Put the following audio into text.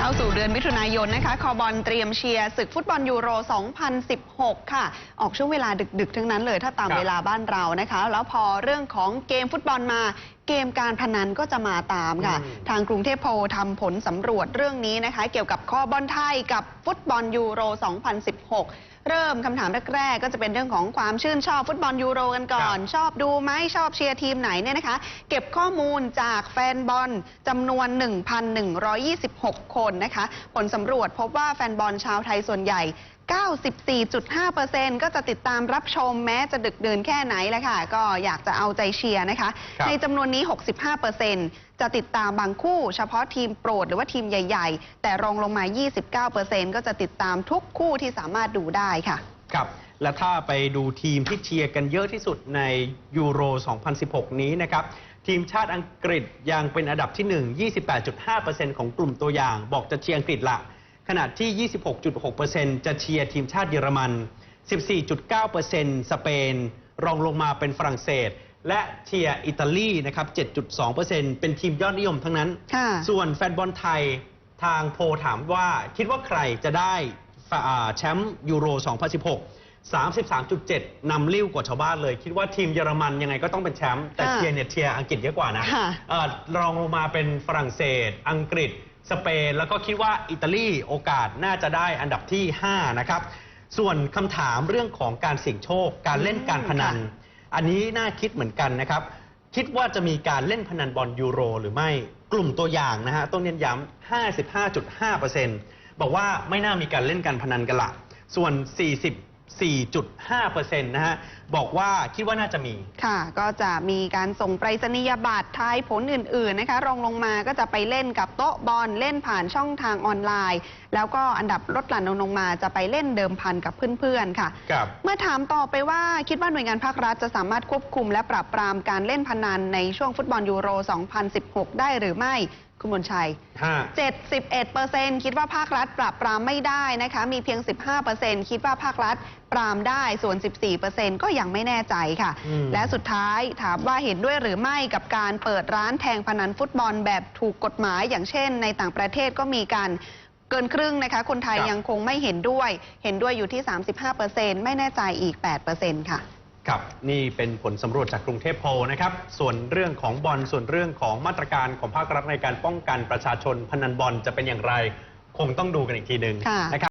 เข้าสู่เดือนมิถุนายนนะคะ คอบอลเตรียมเชียร์ศึกฟุตบอลยูโร 2016 ค่ะ ออกช่วงเวลาดึก ๆ ทั้งนั้นเลยถ้าตามครับเวลาบ้านเรานะคะ แล้วพอเรื่องของเกมฟุตบอลมาเกมการพนันก็จะมาตามค่ะอืมทางกรุงเทพโพลทำผลสำรวจเรื่องนี้นะคะ เกี่ยวกับคอบอลไทยกับฟุตบอลยูโร 2016 เริ่มคำถามแรกๆ ก็จะเป็นเรื่องของความชื่นชอบฟุตบอลยูโรกันก่อน ชอบดูไหมชอบเชียร์ทีมไหนเนี่ยนะคะ เก็บข้อมูลจากแฟนบอลจำนวน 1,126 คนนะคะ ผลสำรวจพบว่าแฟนบอลชาวไทยส่วนใหญ่ 94.5%ก็จะติดตามรับชมแม้จะดึกเดินแค่ไหนแหละค่ะ ก็อยากจะเอาใจเชียร์นะคะครับในจำนวนนี้ 65%จะติดตามบางคู่ เฉพาะทีมโปรดหรือว่าทีมใหญ่ ๆ แต่รองลงมา 29%ก็จะติดตามทุกคู่ที่สามารถดูได้ค่ะ ครับ และถ้าไปดูทีมที่เชียร์กันเยอะที่สุดในยูโร 2016 นี้นะครับ ทีมชาติอังกฤษยังเป็นอันดับที่ 1 28.5%ของกลุ่มตัวอย่าง บอกจะเชียร์อังกฤษละ ขณะที่ 26.6%จะเชียร์ทีมชาติเยอรมัน 14.9%สเปน รองลงมาเป็นฝรั่งเศสและเชียร์อิตาลีนะครับ 7.2%เป็นทีมยอดนิยมทั้งนั้นค่ะส่วนแฟนบอลไทยทางโพลถามว่าคิดว่าใครจะได้อ่า แชมป์ยูโร 2016 33.7 นำลิ้วกว่าชาวบ้านเลย คิดว่าทีมเยอรมันยังไงก็ต้องเป็นแชมป์แต่ค่ะเชียร์เนี่ยเชียร์อังกฤษเยอะกว่านะค่ะ เอ่อรองลงมาเป็นฝรั่งเศส อังกฤษ สเปน แล้วก็คิดว่าอิตาลีโอกาสน่าจะได้อันดับที่ 5 นะครับ ส่วนคำถามเรื่องของการเสี่ยงโชค การเล่นการพนันค่ะอันนี้น่าคิดเหมือนกันนะครับ คิดว่าจะมีการเล่นพนันบอลยูโร หรือไม่กลุ่มตัวอย่างนะฮะต้องเน้นย้ำ55.5% บอกว่าไม่น่ามีการเล่นการพนันกันละส่วน 40 44.5%นะฮะ บอกว่าคิดว่าน่าจะมี ค่ะ ก็จะมีการส่งไปรษณียบัตรทายผลอื่น ๆ นะคะ รองลงมาก็จะไปเล่นกับโต๊ะบอลเล่นผ่านช่องทางออนไลน์ แล้วก็อันดับลดหลั่นลงมาจะไปเล่นเดิมพันกับเพื่อน ๆ ค่ะ ครับ เมื่อถามต่อไปว่าคิดว่าหน่วยงานภาครัฐจะสามารถควบคุมและปราบปรามการเล่นพนันในช่วงฟุตบอลยูโร 2016 ได้หรือไม่ คุณบุญชัย5 71%คิดว่าภาครัฐปราบปรามไม่ได้นะคะ มีเพียง 15%คิดว่าภาครัฐ ปรามได้ส่วน 14%ก็ยังไม่แน่ใจค่ะอืมและสุดท้ายถามว่าเห็นด้วยหรือไม่กับการเปิดร้านแทงพนันฟุตบอลแบบถูกกฎหมาย อย่างเช่น ในต่างประเทศก็มีการเกินครึ่งนะคะ คนไทยครับยังคงไม่เห็นด้วย เห็นด้วยอยู่ที่ 35%ไม่แน่ใจอีก 8%ค่ะครับนี่เป็นผลสำรวจจากกรุงเทพโพลนะครับ ส่วนเรื่องของบอลส่วนเรื่องของมาตรการของภาครัฐในการป้องกันประชาชนพนันบอลจะเป็นอย่างไร คงต้องดูกันอีกทีหนึ่งค่ะนะครับ